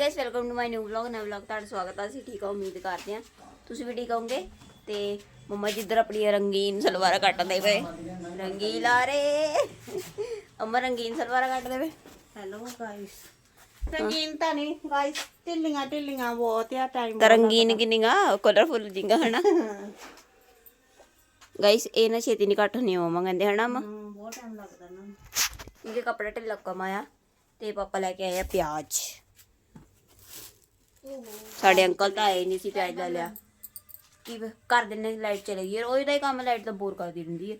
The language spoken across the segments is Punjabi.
Guys welcome to my new vlog ਨਵਾਂ ਵਲੌਗ ਤੁਹਾਡਾ ਸਵਾਗਤ ਹੈ ਅਸੀਂ ਠੀਕ ਹਾਂ ਉਮੀਦ ਕਰਦੇ ਹਾਂ ਤੁਸੀਂ ਵੀ ਠੀਕ ਹੋਵੋਗੇ? ਤੇ ਮੰਮਾ ਜਿੱਧਰ ਆਪਣੀ ਰੰਗੀਨ ਸਲਵਾਰਾਂ ਕੱਟਦੇ ਪਏ। ਰੰਗੀਲਾ ਰੇ ਅੰਮਾ ਰੰਗੀਨ ਸਲਵਾਰਾਂ ਕੱਟਦੇ ਪਏ। ਹੈਲੋ ਗਾਇਸ ਰੰਗੀਨ ਤਾਂ ਨਹੀਂ। ਗਾਇਸ ਢਿੱਲੀਆਂ ਢਿੱਲੀਆਂ ਬਹੁਤ ਆ ਟਾਈਮ ਤਾਂ ਰੰਗੀਨ ਕਿੰਨੀਆਂ? ਕਲਰਫੁਲ ਜਿੰਗਾ ਹਨਾ? ਗਾਇਸ ਇਹ ਨਾ ਛੇਤੀ ਨਹੀਂ ਕੱਟ ਹੁੰਦੀ ਮੰਮਾ ਕਹਿੰਦੇ ਹਨਾ ਅੰਮਾ? ਬਹੁਤ ਟਾਈਮ ਲੱਗਦਾ ਨਾ। ਇਹ ਕੱਪੜਾ ਢਿੱਲਾ ਕਮਾਇਆ ਤੇ ਪਾਪਾ ਲੈ ਕੇ ਆਏ ਆ ਪਿਆਜ਼। ਸਾਡੇ ਅੰਕਲ ਤਾਂ ਆਏ ਨਹੀਂ ਸੀ ਪਿਆਜ਼ ਲੈ ਲਿਆ। ਕੀ ਕਰ ਦਿੰਨੇ ਲਾਈਟ ਚਲੇ ਗਈ ਰੋਜ਼ ਦਾ ਹੀ ਕੰਮ ਲਾਈਟ ਤਾਂ ਬੋਰ ਕਰਦੀ ਰਹਿੰਦੀ ਹੈ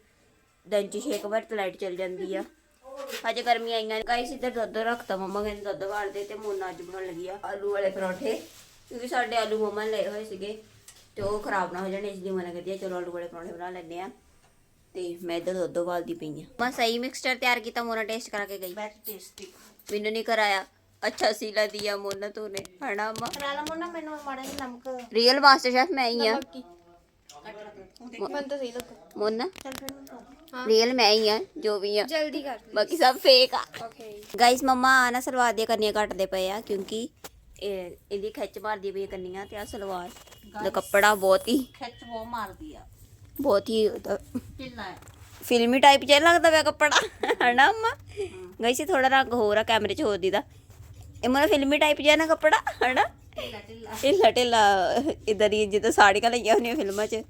ਦਿਨ ਚ ਛੇ ਕੁ ਵਾਰ ਤਾਂ ਲਾਈਟ ਚਲ ਜਾਂਦੀ ਆ। ਅੱਜ ਗਰਮੀ ਆਈਆਂ ਗਾਇਸ ਇੱਧਰ ਦੁੱਧ ਰੱਖਤਾ ਮੰਮਾ ਕਹਿੰਦੇ ਦੁੱਧ ਵਾਲਦੇ ਤੇ ਮੋਨਾ ਅੱਜ ਬਣਾਉਣ ਲੱਗੀ ਆ ਆਲੂ ਵਾਲੇ ਪਰੌਂਠੇ। ਕਿਉਂਕਿ ਸਾਡੇ ਆਲੂ ਮੰਮਾ ਨੇ ਲਏ ਹੋਏ ਸੀਗੇ ਤੇ ਉਹ ਖਰਾਬ ਨਾ ਹੋ ਜਾਣ ਇਸ ਲਈ ਮਨਾ ਕਰਦੀ ਆ ਚਲੋ ਆਲੂ ਵਾਲੇ ਪਰੌਂਠੇ ਬਣਾ ਲੈਂਦੇ ਆ। ਤੇ ਮੈਂ ਇੱਧਰ ਦੁੱਧ ਉਬਾਲਦੀ ਪਈ ਆ। ਮੈਂ ਸਹੀ ਮਿਕਸਚਰ ਤਿਆਰ ਕੀਤਾ ਮੋਨਾ ਟੇਸਟ ਕਰਾ ਕੇ ਗਈ। ਬੈਟ ਟੇਸਟੀ ਮੈਨੂੰ ਨਹੀਂ ਕਰਾਇਆ ਅੱਛਾ ਸੀਲਾ ਦਿਆ ਮੋਨਾ ਤੂੰ ਨੇ ਹਣਾ ਅੰਮਾ ਰਾਲਾ ਮੋਨਾ ਮੈਨੂੰ ਮਾੜਾ ਜਿਹਾ ਨਮਕ। ਰੀਅਲ ਮਾਸਟਰ ਸ਼ੈਫ ਮੈਂ ਹੀ ਆ। ਮੈਨੂੰ ਤਾਂ ਸਹੀ ਲੱਗਾ ਮੈਂ। ਰੀਅਲ ਮੈਂ ਹੀ ਆ ਜੋ ਵੀ ਆ। ਜਲਦੀ ਕਰ। ਬਾਕੀ ਸਭ ਫੇਕ ਆ। ਓਕੇ ਗਾਇਸ ਮੰਮਾ ਆ ਨਾ ਸਲਵਾਰ ਦੀਆਂ ਕੰਨੀਆਂ ਕੱਟਦੇ ਪਏ ਆ ਕਿਉਂਕਿ ਇਹ ਇਹਦੀ ਖਿੱਚ ਮਾਰਦੀ ਪਈ ਕੰਨੀਆਂ ਤੇ ਆ ਸਲਵਾਰ। ਦਾ ਕੱਪੜਾ ਬਹੁਤ ਹੀ ਖਿੱਚ ਬਹੁਤ ਮਾਰਦੀ ਆ। ਬਹੁਤ ਹੀ ਢਿੱਲਾ ਫਿਲਮੀ ਟਾਈਪ ਜਿਹਾ ਲੱਗਦਾ ਪਿਆ ਕੱਪੜਾ ਹਨਾ ਅੰਮਾ ਗਾਇਸ ਇਹ ਥੋੜਾ ਰੰਗ ਹੋਰ ਆ ਕੈਮਰੇ 'ਚ ਹੋਰ ਦੀਦਾ। ਇਹ ਮੇਰਾ ਫਿਲਮੀ ਟਾਈਪ ਜਿਹਾ ਨਾ ਕੱਪੜਾ ਹਨਾ? ਢਿੱਲਾ ਢਿੱਲਾ। ਢਿੱਲਾ ਢਿੱਲਾ ਇਧਰ ਜਿੱਦਾਂ ਸਾੜੀਆਂ ਲਈਆਂ ਹੁੰਦੀਆਂ ਫਿਲਮਾਂ 'ਚ।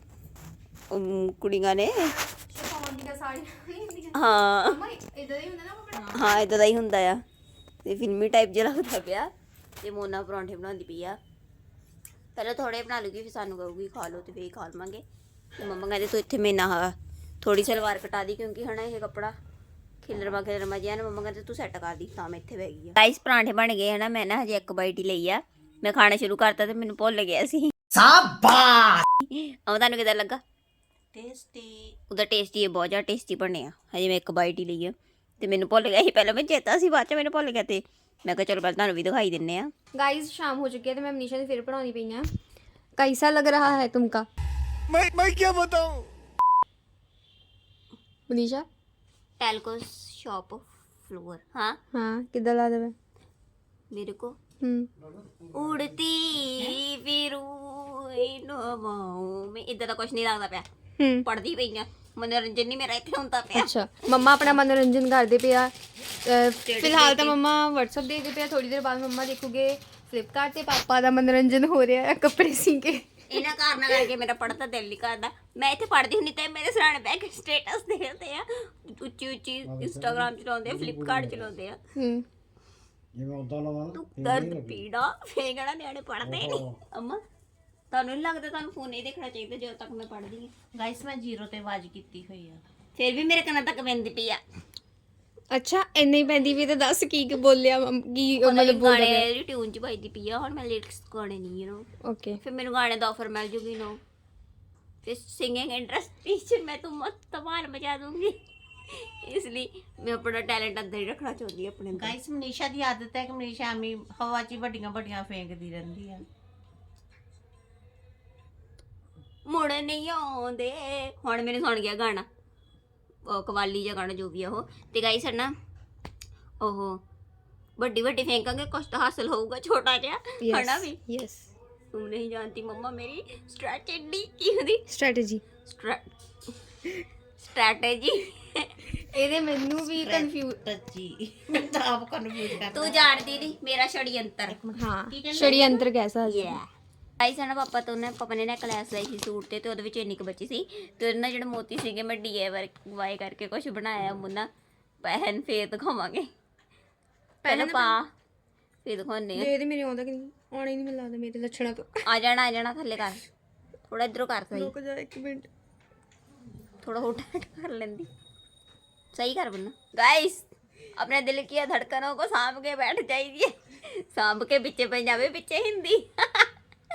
ਉਮ, ਕੁੜੀਆਂ ਨੇ। ਸ਼ਿਫੋਨ ਦੀਆਂ ਸਾੜੀਆਂ ਨਹੀਂ ਹੁੰਦੀਆਂ ਹਾਂ। ਮੈਂ ਇਦਾਂ ਹੀ ਹੁੰਦਾ ਨਾ ਕੱਪੜਾ ਹਾਂ ਇਦਾਂ ਦਾ ਹੀ ਹੁੰਦਾ ਆ। ਤੇ ਫਿਲਮੀ ਟਾਈਪ ਜਿਹਾ ਲੱਗਦਾ ਪਿਆ। ਤੇ ਮੋਨਾ ਪਰੌਂਠੇ ਬਣਾਉਂਦੀ ਪਈ ਆ। ਪਹਿਲਾਂ ਥੋੜੇ ਬਣਾ ਲੂਗੀ ਫਿਰ ਸਾਨੂੰ ਕਹੂਗੀ ਖਾ ਲਓ ਤੇ ਫੇਰ ਖਾ ਲਵਾਂਗੇ। ਤੇ ਮੰਮਾ ਕਹਿੰਦੇ ਤੂੰ ਇੱਥੇ ਮੇਰੇ ਨਾਲ ਥੋੜੀ ਸਲਵਾਰ ਕਟਾ ਦੀ ਕਿਉਂਕਿ ਹਨਾ ਇਹ ਕੱਪੜਾ। ਖਿਲਰਮਾ ਖਿਲਰਮਾ ਜਿਹਾ ਨਾ ਮੰਮਾ ਕਹਿੰਦੇ ਤੂੰ ਸੈੱਟ ਕਰ ਦੀ ਤਾਂ ਮੈਂ ਇੱਥੇ ਬਹਿ ਗਈ ਆ ਗਾਈਸ ਪਰਾਂਠੇ ਬਣ ਗਏ ਹਨਾ ਮੈਂ ਨਾ ਹਜੇ ਇੱਕ ਬਾਈਟ ਹੀ ਲਈ ਆ ਮੈਂ ਖਾਣਾ ਸ਼ੁਰੂ ਕਰਤਾ ਤੇ ਮੈਨੂੰ ਭੁੱਲ ਗਿਆ ਸੀ ਸਾਬਾਸ ਉਹ ਤੁਹਾਨੂੰ ਕਿਦਾਂ ਲੱਗਾ ਟੇਸਟੀ ਉਹਦਾ ਟੇਸਟੀ ਹੈ ਬਹੁਤ ਜ਼ਿਆਦਾ ਟੇਸਟੀ ਬਣੇ ਆ ਹਜੇ ਮੈਂ ਇੱਕ ਬਾਈਟ ਹੀ ਲਈ ਆ ਤੇ ਮੈਨੂੰ ਭੁੱਲ ਗਿਆ ਸੀ ਪਹਿਲਾਂ ਮੈਂ ਚੇਤਾ ਸੀ ਬਾਅਦ ਚ ਮੈਨੂੰ ਭੁੱਲ ਗਿਆ ਤੇ ਮੈਂ ਕਿਹਾ ਚਲੋ ਪਹਿਲਾਂ ਤੁਹਾਨੂੰ ਵੀ ਦਿਖਾਈ ਦਿੰਨੇ ਆ गाइस शाम हो चुकी है तो मैं मनीषा से फिर पढ़ानी पई हैं कैसा लग रहा है तुमका मैं मैं क्या बताऊं मनीषा ਟੈਲਕੋ ਸ਼ਾਪ ਫਲੋਰ हाँ हाँ किधर ला देवे मेरे को हम्म ਉੜਤੀ ਫਿਰੂ ਇਨੋਵਾਉ ਮੈਂ ਇਦਾਂ ਦਾ ਕੁਝ ਨਹੀਂ ਲੱਗਦਾ ਪਿਆ हम्म ਪੜਦੀ ਪਈ ਆ ਮਨੋਰੰਜਨ ਨਹੀਂ ਮੇਰਾ ਇੱਥੇ ਹੁੰਦਾ ਪਿਆ ਅੱਛਾ ਮੰਮਾ ਆਪਣਾ ਮਨੋਰੰਜਨ ਕਰਦੇ ਪਿਆ ਅਹ, ਫਿਲਹਾਲ ਤਾਂ ਮੰਮਾ WhatsApp ਦੇਖਦੇ ਪਿਆ ਥੋੜੀ ਦੇਰ ਬਾਅਦ ਮੰਮਾ ਦੇਖੂਗੇ ਫਲਿੱਪਕਾਰਟ ਤੇ ਪਾਪਾ ਦਾ ਮਨੋਰੰਜਨ ਹੋ ਰਿਹਾ ਹੈ ਕੱਪੜੇ ਸੀ ਕੇ ਇਹਨਾਂ ਕਾਰਨਾਂ ਕਰਕੇ ਮੇਰਾ ਪੜ੍ਹਦਾ ਦਿਲ ਨਹੀਂ ਕਰਦਾ। ਮੈਂ ਇੱਥੇ ਪੜ੍ਹਦੀ ਹੁੰਦੀ ਤੇ ਮੇਰੇ ਸਰਾਣੇ ਬਹਿ ਕੇ ਸਟੇਟਸ ਦੇਖਦੇ ਆ। ਉੱਚੀ ਉੱਚੀ ਇੰਸਟਾਗ੍ਰam ਚਲਾਉਂਦੇ ਆ ਫਲਿੱਪਕਾਰਟ ਚਲਾਉਂਦੇ ਆ। ਹੂੰ। ਤੂੰ ਦਰਦ ਪੀੜਾ ਫੇਗੜਾ ਨਿਆਣੇ ਪੜ੍ਹਦੇ? ਨਹੀਂ ਅੰਮਾ ਤੁਹਾਨੂੰ ਨਹੀਂ ਲੱਗਦਾ ਤੁਹਾਨੂੰ ਫੋਨ ਨਹੀਂ ਦੇਖਣਾ ਚਾਹੀਦਾ ਜਦੋਂ ਤੱਕ ਮੈਂ ਪੜ੍ਹਦੀ ਹਾਂ। ਗਾਇਸ ਮੈਂ ਜ਼ੀਰੋ ਤੇ ਆਵਾਜ਼ ਕੀਤੀ ਹੋਈ ਆ। ਫਿਰ ਵੀ ਮੇਰੇ ਕੰਨਾਂ ਤੱਕ ਪੈਂਦੀ ਪਈ ਆ। ਅੱਛਾ ਇੰਨੇ ਹੀ ਪੈਂਦੀ ਵੀ ਤਾਂ ਦੱਸ ਕੀ ਕੀ ਬੋਲਿਆ ਕੀ ਉਹ ਉਹਨਾਂ ਮਤਲਬ ਬੋਲ ਗਾਣੇ ਦੀ ਟਿਊਨ ਚ ਵੱਜਦੀ ਪਈ ਆ ਹੁਣ ਮੈਂ ਲਿਰਿਕਸ ਗਾਣੇ ਨਹੀਂ ਯੂ ਓਕੇ ਫਿਰ ਮੈਨੂੰ ਗਾਣੇ ਦਾ ਆਫਰ ਮਿਲ ਜੂਗੀ ਨੋ। ਫਿਰ ਸਿੰਗਿੰਗ ਇੰਡਸਟਰੀ ਚ ਮੈਂ ਤਾਂ ਮਸਤ ਧਮਾਲ ਮਚਾ ਦੂੰਗੀ। ਇਸ ਲਈ ਮੈਂ ਆਪਣਾ ਟੈਲੈਂਟ ਅੰਦਰ ਹੀ ਰੱਖਣਾ ਚਾਹੁੰਦੀ ਹਾਂ ਆਪਣੇ ਅੰਦਰ ਗਾਇਸ ਮਨੀਸ਼ਾ ਦੀ ਆਦਤ ਹੈ ਕਿ ਮਨੀਸ਼ਾ ਐਵੇਂ ਹਵਾ 'ਚ ਹੀ ਵੱਡੀਆਂ ਵੱਡੀਆਂ ਫੇਂਕਦੀ ਰਹਿੰਦੀ ਆ। ਮੁੜ ਨਹੀਂ ਆਉਂਦੇ। ਹੁਣ ਮੈਨੂੰ ਸੁਣ ਗਿਆ ਗਾਣਾ। ਕਵਾਲੀ ਜਾਂ ਗਾਣਾ ਜੋ ਵੀ ਆ ਉਹ। ਤੇ ਗਾਈਸ ਹੈ ਨਾ ਉਹ ਵੱਡੀ ਵੱਡੀ ਫੇਂਕਾਂਗੇ ਕੁਝ ਤਾਂ ਹਾਸਲ ਹੋਊਗਾ ਛੋਟਾ ਜਿਹਾ ਹਨਾ ਵੀ? ਯੈਸ ਤੂੰ ਨਹੀਂ ਜਾਣਦੀ ਮੰਮਾ ਮੇਰੀ ਸਟ੍ਰੈਟਜੀ ਕੀ ਹੁੰਦੀ ਸਟ੍ਰੈਟਜੀ ਸਟ੍ਰੈਟਜੀ ਇਹਦੇ ਮੈਨੂੰ ਵੀ ਕਨਫਿਊਜ਼ ਜੀ ਤਾਂ ਆਪ ਕਨਫਿਊਜ਼ ਕਰਦਾ ਤੂੰ ਜਾਣਦੀ ਨਹੀਂ ਮੇਰਾ ਛੜੀ ਅੰਤਰ ਹਾਂ ਛੜੀ ਅੰਤਰ ਕੈਸਾ ਜੀ ਆਈ ਸਣਾ ਪਾਪਾ ਤੋਂ ਨੇ ਪਾਪਾ ਨੇ ਨਾ ਕਲਾਸ ਲਈ ਸੀ ਸੂਟ ਤੇ ਤੇ ਉਹਦੇ ਵਿੱਚ ਇੰਨੀ ਕੁ ਬੱਚੀ ਸੀ ਤੇ ਉਹਦੇ ਨਾਲ ਜਿਹੜੇ ਮੋਤੀ ਸੀਗੇ ਮੈਂ ਡੀਆਈਵਾਈ ਵਾਈ ਕਰਕੇ ਕੁਝ ਬਣਾਇਆ ਮੁੰਨਾ ਪਹਿਨ ਫੇਰ ਦਿਖਾਵਾਂਗੇ ਪਹਿਲਾਂ ਪਾ ਫੇਰ ਦਿਖਾਉਣੇ ਆ ਦੇ ਦੇ ਮੇਰੇ ਆਉਂਦਾ ਕਿ ਨਹੀਂ ਆਉਣਾ ਹੀ ਨਹੀਂ ਮੈਨੂੰ ਲੱਗਦਾ ਮੇਰੇ ਲੱਛਣਾਂ ਤੋਂ ਆ ਜਾਣਾ ਆ ਜਾਣਾ ਥੱਲੇ ਕਰ ਥੋੜਾ ਇਧਰੋਂ ਕਰ ਸਹੀ ਰੁਕ ਜਾ ਇੱਕ ਮਿੰਟ थोड़ा और टाइट कर लेंदी सही कर बनना गाइस अपने दिल की धड़कनों को सांभ के बैठ जाइए सांभ के पीछे पंजाबी पीछे हिंदी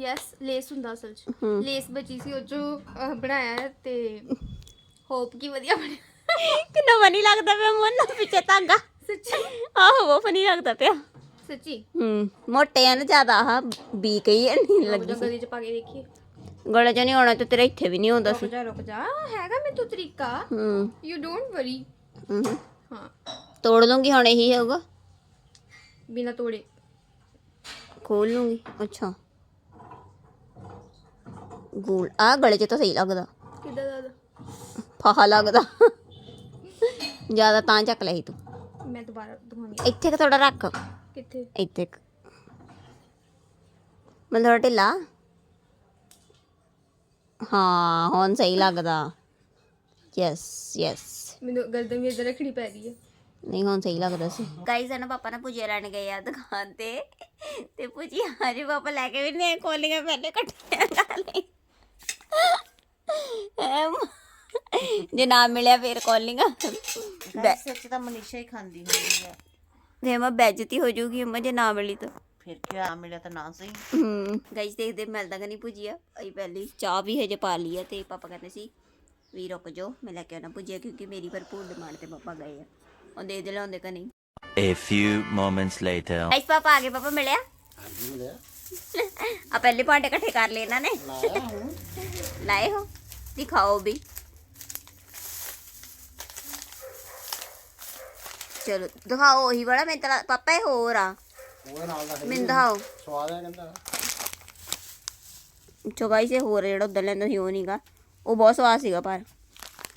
ਯੈਸ ਲੇਸ ਹੁੰਦਾ ਅਸਲ ਚ। ਲੇਸ ਬਚੀ ਸੀ ਉਹ ਚੋਂ ਅਹ, ਬਣਾਇਆ ਹੈ ਤੇ ਹੋਪ ਕੀ ਵਧੀਆ ਬਣਿਆ। ਕਿੰਨਾ ਫਨੀ ਲੱਗਦਾ ਪਿਆ ਮਨ ਪਿੱਛੇ ਧਾਗਾ। ਸੱਚੀ? ਆਹੋ ਉਹ ਫਨੀ ਲੱਗਦਾ ਪਿਆ। ਸੱਚੀ? ਹੂੰ ਮੋਟੇ ਆ ਨਾ ਜ਼ਿਆਦਾ ਆਹ ਬੀਕ ਹੀ ਆ, ਨਹੀਂ ਲੱਗੀ ਜੰਗਲ ਚ ਪਾ ਕੇ ਦੇਖੀਏ ਗਲੇ ਚ ਨਹੀਂ ਆਉਣਾ ਤੇ ਤੇਰੇ ਇੱਥੇ ਵੀ ਨਹੀਂ ਆਉਂਦਾ ਰੁਕ ਸੀ। ਜਾ ਰੁਕ ਜਾ। ਹੈਗਾ ਮੈਂ ਤੋਂ ਤਰੀਕਾ। ਹੂੰ ਯੂ ਡੋਂਟ ਵਰੀ ਹੂੰ ਹਾਂ। ਤੋੜ ਲੂੰਗੀ ਹੁਣ ਇਹੀ ਹੋਊਗਾ। ਬਿਨਾ ਤੋੜੇ। ਖੋਲ ਲੂੰਗੀ ਅੱਛਾ। ਗੋਲ ਆ ਗਲੇ 'ਚ ਤਾਂ ਸਹੀ ਲੱਗਦਾ। ਕਿੱਦਾਂ ਦਾ? ਫਾਹਾ ਲੱਗਦਾ। ਜ਼ਿਆਦਾ ਤਾਂ ਚੱਕ ਲਈ ਤੂੰ। ਮੈਂ ਦੁਬਾਰਾ ਦਿਖਾਉਣੀ ਇੱਥੇ ਕਿ ਥੋੜਾ ਰੱਖ। ਕਿੱਥੇ? ਇੱਥੇ ਕੁ। ਮਤਲਬ ਥੋੜਾ ਢਿੱਲਾ। ਹਾਂ ਹੁਣ ਸਹੀ ਲੱਗਦਾ। Yes yes. ਮੈਨੂੰ ਗਰਦਨ ਵੀ ਇੱਧਰ ਰੱਖਣੀ ਪੈ ਰਹੀ ਹੈ ਨਹੀਂ ਹੁਣ ਸਹੀ ਲੱਗਦਾ ਸੀ। ਗਾਈਜ਼ ਨਾ ਪਾਪਾ ਨਾ ਭੁਜੀਆ ਲੈਣ ਗਏ ਆ ਦੁਕਾਨ ਤੇ। ਤੇ ਭੁਜੀਆ ਹਜੇ ਪਾਪਾ ਲੈ ਕੇ ਵੀ ਨਹੀਂ ਆਏ ਕੋਲੀਆਂ ਪਹਿਲੇ ਕਰ ਲਈ ਐਮ, ਜੇ ਨਾ ਮਿਲਿਆ ਫੇਰ ਕੋਲੀਆਂ ਗਾਇਸ ਸੱਚ ਤਾਂ ਮਨੀਸ਼ਾ ਹੀ ਖਾਂਦੀ ਹੁੰਦੀ ਹੈ ਫੇਰ ਮੈਂ ਬੇਇੱਜ਼ਤੀ ਹੋ ਜਾਊਗੀ ਅੰਮਾ ਜੇ ਨਾ ਮਿਲੀ ਤਾਂ। ਫਿਰ ਕੀ ਆ ਮਿਲਿਆ ਤਾਂ ਨਾ ਸਹੀ। ਹੂੰ। ਗਾਈਜ਼ ਦੇਖਦੇ ਮਿਲਦਾ ਕਿ ਨਹੀਂ ਭੁਜੀਆ ਅਸੀਂ ਪਹਿਲੀ ਚਾਹ ਵੀ ਹਜੇ ਪਾ ਲਈ ਆ ਤੇ ਪਾਪਾ ਕਹਿੰਦੇ ਸੀ ਵੀ ਰੁਕ ਜਾਓ ਮੈਂ ਲੈ ਕੇ ਆਉਣਾ ਭੁਜੀਆ ਕਿਉਂਕਿ ਮੇਰੀ ਭਰਪੂਰ ਡਿਮਾਂਡ ਤੇ ਪਾਪਾ ਗਏ ਆ। ਉਹ ਦੇ ਦੇ ਲਾਉਂਦੇ ਕਿ ਨਹੀਂ। A few moments later. Guys ਪਾਪਾ ਆ ਗਏ ਪਾਪਾ ਮਿਲਿਆ? ਆ ਪਹਿਲੇ ਭਾਂਡੇ ਇਕੱਠੇ ਕਰ ਲਏ ਇਹਨਾਂ ਨੇ। ਲਾਏ ਹੋ ਦਿਖਾਓ ਵੀ ਚਲੋ ਦਿਖਾਓ ਉਹੀ ਵਾਲਾ ਮੈਂ ਤਾਂ ਪਾਪਾ ਇਹ ਹੋਰ ਆ ਮੈਨੂੰ ਦਿਖਾਓ ਸਵਾਦ ਹੈ ਕਹਿੰਦਾ ਚੋ ਗਾਈਸ ਇਹ ਹੋਰ ਆ ਜਿਹੜਾ ਉਧਰ ਲੈਂਦਾ ਸੀ ਉਹ ਨਹੀਂਗਾ ਉਹ ਬਹੁਤ ਸਵਾਦ ਸੀਗਾ ਪਰ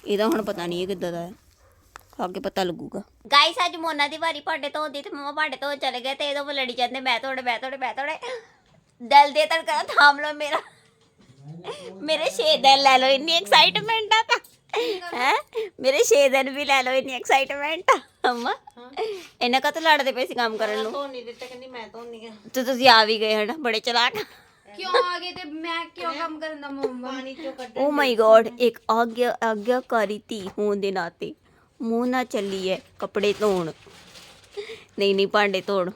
ਇਹਦਾ ਹੁਣ ਪਤਾ ਨਹੀਂ ਇਹ ਕਿੱਦਾਂ ਦਾ ਹੈ ਖਾ ਕੇ ਪਤਾ ਲੱਗੂਗਾ ਗਾਈਸ ਅੱਜ ਮੋਨਾ ਦੀ ਵਾਰੀ ਭਾਂਡੇ ਧੋਂਦੀ ਤੇ ਮਮਾ ਭਾਂਡੇ ਧੋ ਚਲੇ ਗਏ ਤੇ ਇਹਦੋਂ ਲੜੀ ਜਾਂਦੇ ਮੈਂ ਧੋੜੇ ਮੈਂ ਧੋੜੇ ਮੈਂ ਧੋੜੇ ਦਿਲ ਦੇ ਤੜਕਾ ਥਾਮ ਲਓ ਮੇਰਾ ਮੇਰੇ ਛੇ ਦਿਨ ਲੈ ਲਓ ਇੰਨੀ ਐਕਸਾਈਟਮੈਂਟ ਆ ਤਾਂ। ਹੈ? ਮੇਰੇ ਛੇ ਦਿਨ ਵੀ ਲੈ ਲਓ ਇੰਨੀ ਐਕਸਾਈਟਮੈਂਟ ਆ ਅੰਮਾ। ਇਹਨਾਂ ਕਾ ਤਾਂ ਲੜਦੇ ਪਏ ਸੀ ਕੰਮ ਕਰਨ ਨੂੰ। ਧੋਣੀ ਦਿੱਤੇ ਕਹਿੰਦੀ ਮੈਂ ਧੋਣੀ ਆ। ਤੇ ਤੁਸੀਂ ਆ ਵੀ ਗਏ ਹਨਾ ਬੜੇ ਚਲਾਕ। ਕਿਉਂ ਆ ਗਏ ਤੇ ਮੈਂ ਕਿਉਂ ਕੰਮ ਕਰਨ ਦਾ ਮੰਮਾ ਪਾਣੀ ਚੋਂ ਕੱਢ ਓ ਮਾਈ ਗॉड ਇੱਕ ਆਗਿਆ ਆਗਿਆਕਾਰੀ ਧੀ ਹੋਣ ਦੇ ਨਾਤੇ ਮੂੰਹ ਨਾ ਚੱਲੀ ਹੈ ਕੱਪੜੇ ਧੋਣ। ਨਹੀਂ ਨਹੀਂ ਭਾਂਡੇ ਧੋਣ।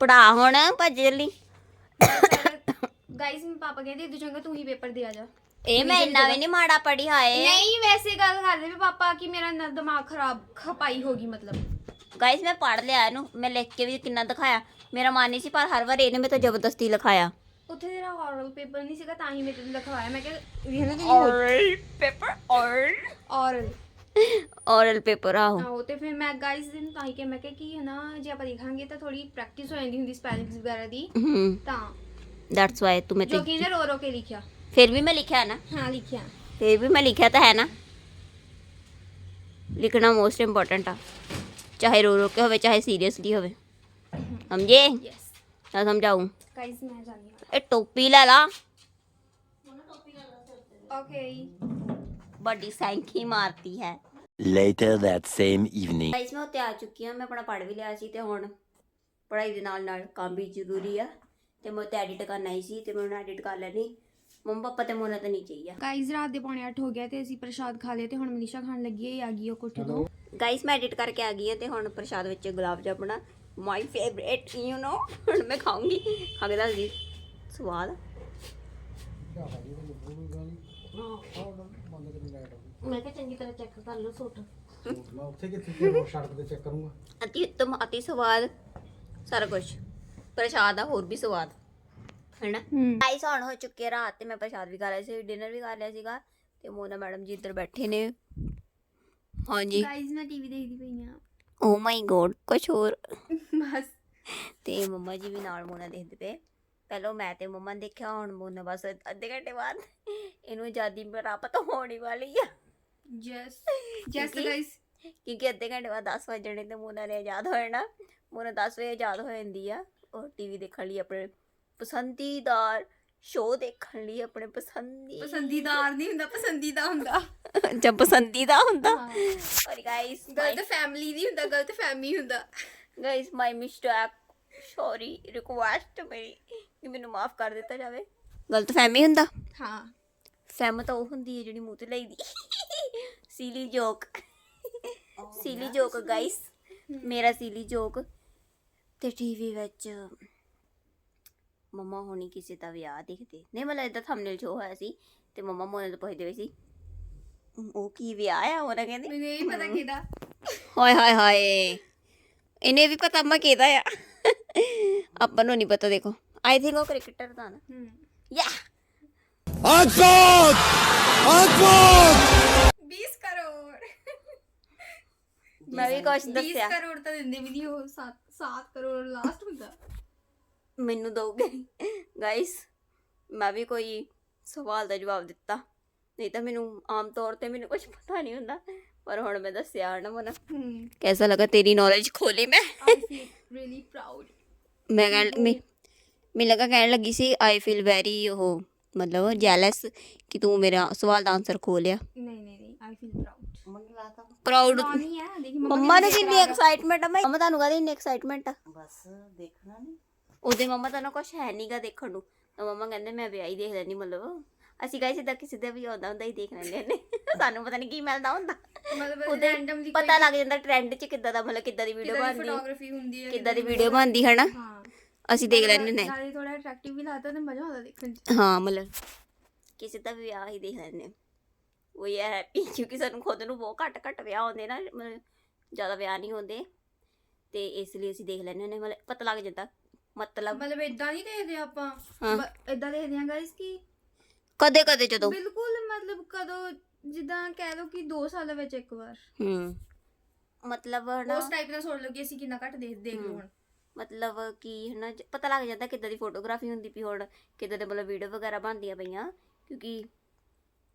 ਪੜਾ ਹੁਣ ਭੱਜ ਜਲੀ ਗਾਈਸ ਮੇਰੇ ਪਾਪਾ ਕਹਿੰਦੇ ਇਦੋਂ ਚੰਗਾ ਤੂੰ ਹੀ ਪੇਪਰ ਦੇ ਆ ਜਾ। ਇਹ ਮੈਂ ਇੰਨਾ ਵੀ ਨਹੀਂ ਮਾੜਾ ਪੜੀ ਹਾਏ। ਨਹੀਂ ਵੈਸੇ ਗੱਲ ਕਰਦੇ ਵੀ ਪਾਪਾ ਕਿ ਮੇਰਾ ਨਾ ਦਿਮਾਗ ਖਰਾਬ ਖਪਾਈ ਹੋ ਗਈ ਮਤਲਬ। ਗਾਇਸ ਮੈਂ ਪੜ ਲਿਆ ਇਹਨੂੰ ਮੈਂ ਲਿਖ ਕੇ ਵੀ ਕਿੰਨਾ ਦਿਖਾਇਆ। ਮੇਰਾ ਮਨ ਨਹੀਂ ਸੀ ਪਰ ਹਰ ਵਾਰ ਇਹਨੇ ਮੈਨੂੰ ਜ਼ਬਰਦਸਤੀ ਲਿਖਾਇਆ। ਉੱਥੇ ਤੇਰਾ ਔਰਲ ਪੇਪਰ ਨਹੀਂ ਸੀਗਾ ਤਾਂ ਹੀ ਮੈਂ ਤੈਨੂੰ ਲਿਖਵਾਇਆ। ਮੈਂ ਕਿਹਾ ਵੀ ਹੈ ਨਾ oral paper oral oral oral paper ਆਹੋ। ਆਹੋ ਤੇ ਫਿਰ ਮੈਂ ਗਾਈਸ ਦਿਨ ਤਾਂ ਹੀ ਕਿ ਮੈਂ ਕਿਹਾ ਕਿ ਹੈ ਨਾ ਜੇ ਆਪਾਂ ਦੇਖਾਂਗੇ ਤਾਂ ਥੋੜੀ ਪ੍ਰੈਕਟਿਸ ਹੋ ਜਾਂਦੀ ਹੁੰਦੀ ਸਪੈਲਿੰਗਸ ਵਗੈਰਾ ਦੀ। ਹੂੰ। ਤਾਂ ਦੈਟਸ ਵਾਈ ਤੂੰ ਮੈਂ ਜੋ ਤੇ ਕਿ ਇਹਨੇ ਰੋ ਰੋ ਕੇ ਲਿਖਿਆ। ਫਿਰ ਵੀ ਮੈਂ ਲਿਖਿਆ ਨਾ? ਹਾਂ ਲਿਖਿਆ। ਫਿਰ ਵੀ ਮੈਂ ਲਿਖਿਆ ਤਾਂ ਹੈ ਨਾ? ਲਿਖਣਾ ਮੋਸਟ ਇੰਪੋਰਟੈਂਟ ਆ। ਚਾਹੇ ਰੋ ਰੋ ਕੇ ਹੋਵੇ ਚਾਹੇ ਸੀਰੀਅਸਲੀ ਹੋਵੇ। ਸਮਝੇ? ਯੈਸ ਤਾਂ ਸਮਝਾਉਂ ਗਾਈਸ ਮੈਂ ਜਾਣੀ ਇਹ ਟੋਪੀ ਲੈ ਲਾ। ਓਕੇ ਵੱਡੀ ਸੈਂਖੀ ਮਾਰਤੀ ਹੈ। Later that same evening. Guys ਮੈਂ ਉੱਤੇ ਆ ਚੁੱਕੀ ਹਾਂ ਮੈਂ ਆਪਣਾ ਪੜ੍ਹ ਵੀ ਲਿਆ ਸੀ ਤੇ ਹੁਣ ਪੜ੍ਹਾਈ ਦੇ ਨਾਲ ਨਾਲ ਕੰਮ ਵੀ ਜ਼ਰੂਰੀ ਆ। ਤੇ ਮੈਂ ਐਡਿਟ ਕਰਨਾ ਹੀ ਸੀ ਤੇ ਮੈਂ ਹੁਣ ਐਡਿਟ ਕਰ ਲੈਣੀ ਮੰਮਾ ਪਾਪਾ ਤੇ ਮੋਨਾ ਤਾਂ ਨੀਚੇ ਹੀ ਆ ਗਾਈਸ ਰਾਤ ਦੇ ਪੌਣੇ 8 ਹੋ ਗਿਆ ਤੇ ਅਸੀਂ ਪ੍ਰਸ਼ਾਦ ਖਾ ਲਿਆ ਤੇ ਹੁਣ ਮਨੀਸ਼ਾ ਖਾਣ ਲੱਗੀ ਹੈ ਆ ਗਈ ਉਹ ਕੋਠੇ ਤੋਂ। ਗਾਇਸ ਮੈਂ ਐਡਿਟ ਕਰਕੇ ਆ ਗਈ ਹਾਂ ਤੇ ਹੁਣ ਪ੍ਰਸ਼ਾਦ ਵਿੱਚ ਗੁਲਾਬ ਜਾਮਣਾ ਮਾਈ ਫੇਵਰੇਟ ਯੂ نو ਹੁਣ ਮੈਂ ਖਾਉਂਗੀ ਖਾ ਕੇ ਦੱਸਦੀ। ਸਵਾਦ ਮੈਂ ਕਿਹਾ ਚੰਗੀ ਤਰ੍ਹਾਂ ਚੈੱਕ ਕਰ ਲਓ ਸੂਟ। ਮੈਂ ਉੱਥੇ ਕਿੱਥੇ ਸੜਕ ਤੇ ਚੈੱਕ ਕਰੂੰਗਾ। ਅਤੀ ਉੱਤਮ ਅਤੀ ਸਵਾਦ। ਸਾਰਾ ਕੁਝ ਪ੍ਰਸ਼ਾਦ ਆ ਹੋਰ ਵੀ ਸਵਾਦ ਹੈਨਾ? ਗਾਇਸ ਹੁਣ ਹੋ ਚੁੱਕੀ ਹੈ ਰਾਤ ਤੇ ਮੈਂ ਪ੍ਰਸ਼ਾਦ ਵੀ ਖਾ ਲਿਆ ਸੀ ਡਿਨਰ ਵੀ ਕਰ ਲਿਆ ਸੀਗਾ ਤੇ ਮੋਨਾ ਮੈਡਮ ਜੀ ਇੱਧਰ ਬੈਠੇ ਨੇ। ਹਾਂਜੀ। ਗਾਈਸ ਮੈਂ ਟੀਵੀ ਦੇਖਦੀ ਪਈ ਆ। ਓ ਮਾਈ ਗੋਡ ਕੁਝ ਹੋਰ? ਬਸ। ਤੇ ਮੰਮਾ ਜੀ ਵੀ ਨਾਲ ਮੋਨਾ ਦੇਖਦੇ ਪਏ। ਪਹਿਲਾਂ ਮੈਂ ਤੇ ਮੰਮਾ ਨੇ ਦੇਖਿਆ ਹੁਣ ਮੋਨਾ ਬਸ ਅੱਧੇ ਘੰਟੇ ਬਾਅਦ ਇਹਨੂੰ ਆਜ਼ਾਦੀ ਪ੍ਰਾਪਤ ਹੋਣੀ ਵਾਲੀ ਆ। ਜਸ ਜਸ ਗਾਈਸ ਕਿਉਂਕਿ ਅੱਧੇ ਘੰਟੇ ਬਾਅਦ 10 ਵਜਣੇ ਤੇ ਮੋਨਾ ਨੇ ਆਜ਼ਾਦ ਹੋ ਜਾਣਾ ਮੋਨਾ 10 ਵਜੇ ਆਜ਼ਾਦ ਹੋ ਜਾਂਦੀ ਆ। ਉਹ ਟੀਵੀ ਦੇਖਣ ਲਈ ਆਪਣੇ ਪਸੰਦੀਦਾਰ ਸ਼ੋਅ ਦੇਖਣ ਲਈ ਆਪਣੇ ਪਸੰਦੀ ਪਸੰਦੀਦਾਰ ਨਹੀਂ ਹੁੰਦਾ ਪਸੰਦੀਦਾ ਹੁੰਦਾ। ਜਬ ਪਸੰਦੀਦਾ ਹੁੰਦਾ? ਔਰ ਗਾਇਸ ਗਲਤ ਫੈਮਿਲੀ ਨਹੀਂ ਹੁੰਦਾ ਗਲਤ ਫੈਮਿਲੀ ਹੁੰਦਾ। Guys my mistake sorry request ਮੇਰੀ ਕਿ ਮੈਨੂੰ ਮਾਫ ਕਰ ਦਿੱਤਾ ਜਾਵੇ। ਗਲਤ ਫਹਿਮੀ ਹੁੰਦਾ? ਹਾਂ। ਫਹਿਮ ਤਾਂ ਉਹ ਹੁੰਦੀ ਹੈ ਜਿਹੜੀ ਮੂੰਹ ਤੇ ਲਈਦੀ ਸੀਲੀ ਜੋਕ ਸੀਲੀ ਜੋਕ ਗਾਇਸ ਮੇਰਾ ਸੀਲੀ ਜੋਕ ਤੇ ਟੀਵੀ ਵਿੱਚ ਮੰਮਾ ਹੋਣੀ ਕਿਸੇ ਦਾ ਵਿਆਹ ਦੇਖਦੇ। ਨਹੀਂ ਮਤਲਬ ਇਦਾਂ ਥੰਬਨੇਲ ਸ਼ੋ ਹੋਇਆ ਸੀ ਤੇ ਮੰਮਾ ਮੋਨੇ ਤੋਂ ਪੁੱਛਦੇ ਪਏ ਸੀ "ਅਮ, ਉਹ ਕੀ ਵਿਆਹ ਆ? ਉਹਨਾਂ ਕਹਿੰਦੇ। ਮੈਨੂੰ ਇਹ ਪਤਾ ਕਿਹਦਾ। ਹਾਏ ਹਾਏ ਹਾਏ। ਇਹਨੇ ਵੀ ਪਤਾ ਮੈਂ ਕਿਹਦਾ ਆ। ਆਪਾਂ ਨੂੰ ਨਹੀਂ ਪਤਾ ਦੇਖੋ। ਆਈ ਥਿੰਕ ਉਹ ਕ੍ਰਿਕਟਰ ਦਾ ਨਾ। ਹੂੰ। ਯਾ 20 ਕਰੋੜ। ਮੈਂ ਵੀ ਕੁਛ 20 ਦੱਸਿਆ। ਕਰੋੜ ਤਾਂ ਦਿੰਦੇ ਵੀ ਨਹੀਂ ਉਹ 7 7 ਕਰੋੜ ਲਾਸਟ ਹੁੰਦਾ। ਮੈਨੂੰ ਦੋਗੇ ਗਾਇਸ ਮੈਂ ਵੀ ਕੋਈ ਸਵਾਲ ਦਾ ਜਵਾਬ ਦਿੱਤਾ। ਨਹੀਂ ਤਾਂ ਮੈਨੂੰ ਆਮ ਤੌਰ ਤੇ ਮੈਨੂੰ ਕੁਝ ਪਤਾ ਨਹੀਂ ਹੁੰਦਾ ਪਰ ਹੁਣ ਮੈਂ ਦੱਸਿਆ ਨਾ ਮਨ। ਕੈਸਾ ਲਗਾ ਤੇਰੀ ਨੌਲੇਜ ਖੋਲੀ ਮੈਂ? ਆਈ ਫੀਲ ਰੀਲੀ ਪ੍ਰਾਊਡ ਮੈਂ ਕਹਿਣ ਮੈਂ ਮੈਨੂੰ ਲੱਗਾ ਕਹਿਣ ਲੱਗੀ ਸੀ ਆਈ ਫੀਲ ਵੈਰੀ ਉਹ ਮਤਲਬ ਜੈਲਸ ਕਿ ਤੂੰ ਮੇਰਾ ਸਵਾਲ ਦਾ ਆਨਸਰ ਖੋਲਿਆ। ਨਹੀਂ ਨਹੀਂ ਨਹੀਂ ਆਈ ਫੀਲ ਪ੍ਰਾਊਡ ਮੰਗਲਾ ਤਾਂ ਪ੍ਰਾਊਡ ਨਹੀਂ ਹੈ ਦੇਖੀ ਮੰਮਾ ਨੂੰ ਕਿੰਨੀ ਐਕਸਾਈਟਮੈਂਟ ਆ ਮੰਮਾ ਤੁਹਾਨੂੰ ਕਹਦੇ ਇੰਨੀ ਐਕਸਾਈਟਮੈਂਟ ਆ? ਬਸ ਦੇਖਣਾ ਨਹੀਂ ਉਹਦੇ ਮੰਮਾ ਤੁਹਾਨੂੰ ਕੁਝ ਹੈ ਨਹੀਂਗਾ ਦੇਖਣ ਨੂੰ। ਤਾਂ ਮੰਮਾ ਕਹਿੰਦੇ ਮੈਂ ਵਿਆਹ ਹੀ ਦੇਖ ਲੈਣੀ ਮਤਲਬ ਅਸੀਂ ਗਾਇਸ ਸਿੱਧਾ ਕਿਸੇ ਦਾ ਵੀ ਆਉਂਦਾ ਹੁੰਦਾ ਹੀ ਦੇਖ ਲੈਂਦੇ ਨੇ ਸਾਨੂੰ ਪਤਾ ਨਹੀਂ ਕੀ ਮਿਲਦਾ ਹੁੰਦਾ। ਮਤਲਬ ਰੈਂਡਮਲੀ ਪਤਾ ਲੱਗ ਜਾਂਦਾ ਟ੍ਰੈਂਡ 'ਚ ਕਿੱਦਾਂ ਦਾ ਮਤਲਬ ਕਿੱਦਾਂ ਦੀ ਵੀਡੀਓ ਬਣਦੀ ਹੈ ਫੋਟੋਗ੍ਰਾਫੀ ਹੁੰਦੀ ਹੈ ਕਿੱਦਾਂ ਦੀ ਵੀਡੀਓ ਬਣਦੀ ਹੈ। ਨਾ ਅਸੀਂ ਦੇਖ ਲੈਂਦੇ ਨੇ ਨਾਲੇ ਥੋੜਾ ਅਟਰੈਕਟਿਵ ਵੀ ਲੱਗਦਾ ਤੇ ਮਜ਼ਾ ਆਉਂਦਾ ਦੇਖਣ ਚ। ਹਾਂ ਮਤਲਬ ਕਿਸੇ ਦਾ ਵੀ ਵਿਆਹ ਹੀ ਦੇਖ ਲੈਂਦੇ ਉਹ ਯਾਰ ਹੈਪੀ ਕਿਉਂਕਿ ਸਾਨੂੰ ਖੁਦ ਨੂੰ ਬਹੁਤ ਘੱਟ ਘੱਟ ਵਿਆਹ ਹੁੰਦੇ ਨਾ ਜ਼ਿਆਦਾ ਵਿਆਹ ਨਹੀਂ ਹੁੰਦੇ। ਤੇ ਇਸ ਲਈ ਅਸੀਂ ਦੇਖ ਲੈਂਦੇ ਹੁੰਦੇ ਮਤਲਬ ਪਤਾ ਲੱਗ ਜਾਂਦਾ ਮਤਲਬ ਮਤਲਬ ਇਦਾਂ ਨਹੀਂ ਦੇਖਦੇ ਆਪਾਂ। ਹਾਂ। ਇਦਾਂ ਦੇਖਦੇ ਆ ਗਾਇਸ ਕਿ ਕਦੇ ਕਦੇ ਜਦੋਂ। ਬਿਲਕੁਲ ਮਤਲਬ ਕਦੋਂ ਜਿੱਦਾਂ ਕਹਿ ਲਓ ਕਿ 2 ਸਾਲਾਂ ਵਿੱਚ ਇੱਕ ਵਾਰ। ਹੂੰ। ਮਤਲਬ ਨਾ ਉਸ ਟਾਈਪ ਦਾ ਸੋਚ ਲਓ ਕਿ ਅਸੀਂ ਕਿੰਨਾ ਘੱਟ ਦੇਖ ਦੇਖ ਲਓ ਹੁਣ। ਮਤਲਬ ਕਿ ਹਨਾ ਜ- ਪਤਾ ਲੱਗ ਜਾਂਦਾ ਕਿੱਦਾਂ ਦੀ ਫੋਟੋਗ੍ਰਾਫੀ ਹੁੰਦੀ ਪਈ ਹੁਣ ਕਿੱਦਾਂ ਦੇ ਮਤਲਬ ਵੀਡੀਓ ਵਗੈਰਾ ਬਣਦੀਆਂ ਪਈਆਂ ਕਿਉਂਕਿ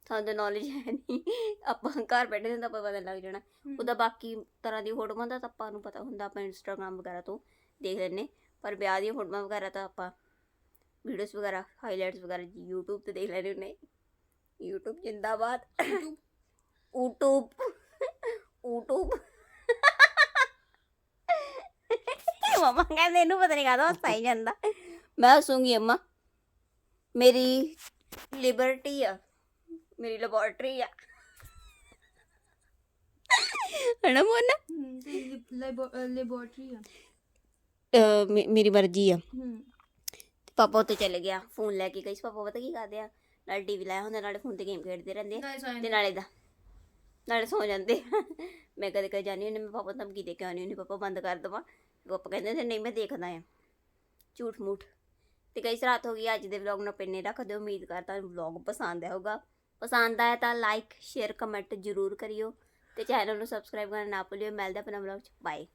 ਸਾਨੂੰ ਤਾਂ ਨੌਲੇਜ ਹੈ ਨਹੀਂ ਆਪਾਂ ਘਰ ਬੈਠੇ ਹੁੰਦਾ ਆਪਾਂ ਪਤਾ ਲੱਗ ਜਾਣਾ। ਉਹਦਾ ਬਾਕੀ ਤਰ੍ਹਾਂ ਦੀ ਫੋਟੋਆਂ ਦਾ ਤਾਂ ਆਪਾਂ ਨੂੰ ਪਤਾ ਹੁੰਦਾ ਆਪਾਂ ਇੰਸਟਾਗ੍ਰam ਵਗੈਰਾ ਤੋਂ ਦੇਖ ਲੈਂਦੇ। ਪਰ ਵਿਆਹ ਦੀਆਂ ਫੋਟੋਆਂ ਵਗੈਰਾ ਤਾਂ ਆਪਾਂ ਵੀਡੀਓਜ਼ ਵਗੈਰਾ ਹਾਈਲਾਈਟਸ ਵਗੈਰਾ YouTube ਤੇ ਦੇਖ ਲੈਂਦੇ ਹੁੰਦੇ। YouTube ਜਿੰਦਾਬਾਦ। YouTube YouTube ਮਮਾ ਕਹਿੰਦੇ ਇਹਨੂੰ ਪਤਾ ਨਹੀਂ ਕਾਹਦਾ ਹੱਸਾ ਹੀ ਜਾਂਦਾ। ਮੈਂ ਹੱਸੂੰਗੀ ਅੰਮਾ। ਮੇਰੀ ਲਿਬਰਟੀ ਆ। ਮੇਰੀ ਲੈਬੋਰਟਰੀ ਆ। ਹਣਾ ਮੋਨਾ? ਲੈਬੋਰਟਰੀ ਆ। ਅਹ ਮੇ- ਮੇਰੀ ਮਰਜ਼ੀ ਆ। ਹੂੰ। ਪਾਪਾ ਉੱਤੇ ਚਲੇ ਗਿਆ ਫੋਨ ਲੈ ਕੇ ਗਈ ਸੀ। ਪਾਪਾ ਪਤਾ ਕੀ ਕਰਦੇ ਆ? ਨਾਲ ਟੀਵੀ ਲਾਇਆ ਹੁੰਦਾ ਨਾਲੇ ਫੋਨ ਤੇ ਗੇਮ ਖੇਡਦੇ ਰਹਿੰਦੇ ਆ। ਤੇ ਨਾਲੇ ਦਾ ਨਾਲੇ ਸੌ ਜਾਂਦੇ। ਮੈਂ ਕਦੇ ਕਦੇ ਜਾਣੀ ਹੁੰਦੀ ਮੈਂ ਪਾਪਾ ਨੂੰ ਧਮਕੀ ਦੇ ਕੇ ਆਉਣੀ ਹੁੰਦੀ ਪਾਪਾ ਬੰਦ ਕਰ ਦਵਾਂ। ਪਾਪਾ ਕਹਿੰਦੇ ਨੇ ਨਹੀਂ ਮੈਂ ਦੇਖਦਾ ਆ। ਝੂਠ ਮੂਠ ਤੇ ਕਈ ਰਾਤ ਹੋ ਗਈ ਅੱਜ ਦੇ ਵਲੌਗ ਨੂੰ ਪਿੰਨੇ ਰੱਖ ਦਿਓ ਉਮੀਦ ਕਰਦਾ ਵਲੌਗ ਪਸੰਦ ਆਇਆ ਹੋਗਾ ਪਸੰਦ ਆਇਆ ਤਾਂ ਲਾਈਕ ਸ਼ੇਅਰ ਕਮੈਂਟ ਜ਼ਰੂਰ ਕਰਿਓ ਤੇ ਚੈਨਲ ਨੂੰ ਸਬਸਕ੍ਰਾਈਬ ਕਰਨਾ ਨਾ ਭੁੱਲਿਓ। ਮਿਲਦੇ ਆਪਣਾ ਵਲੌਗ ਚ। ਬਾਏ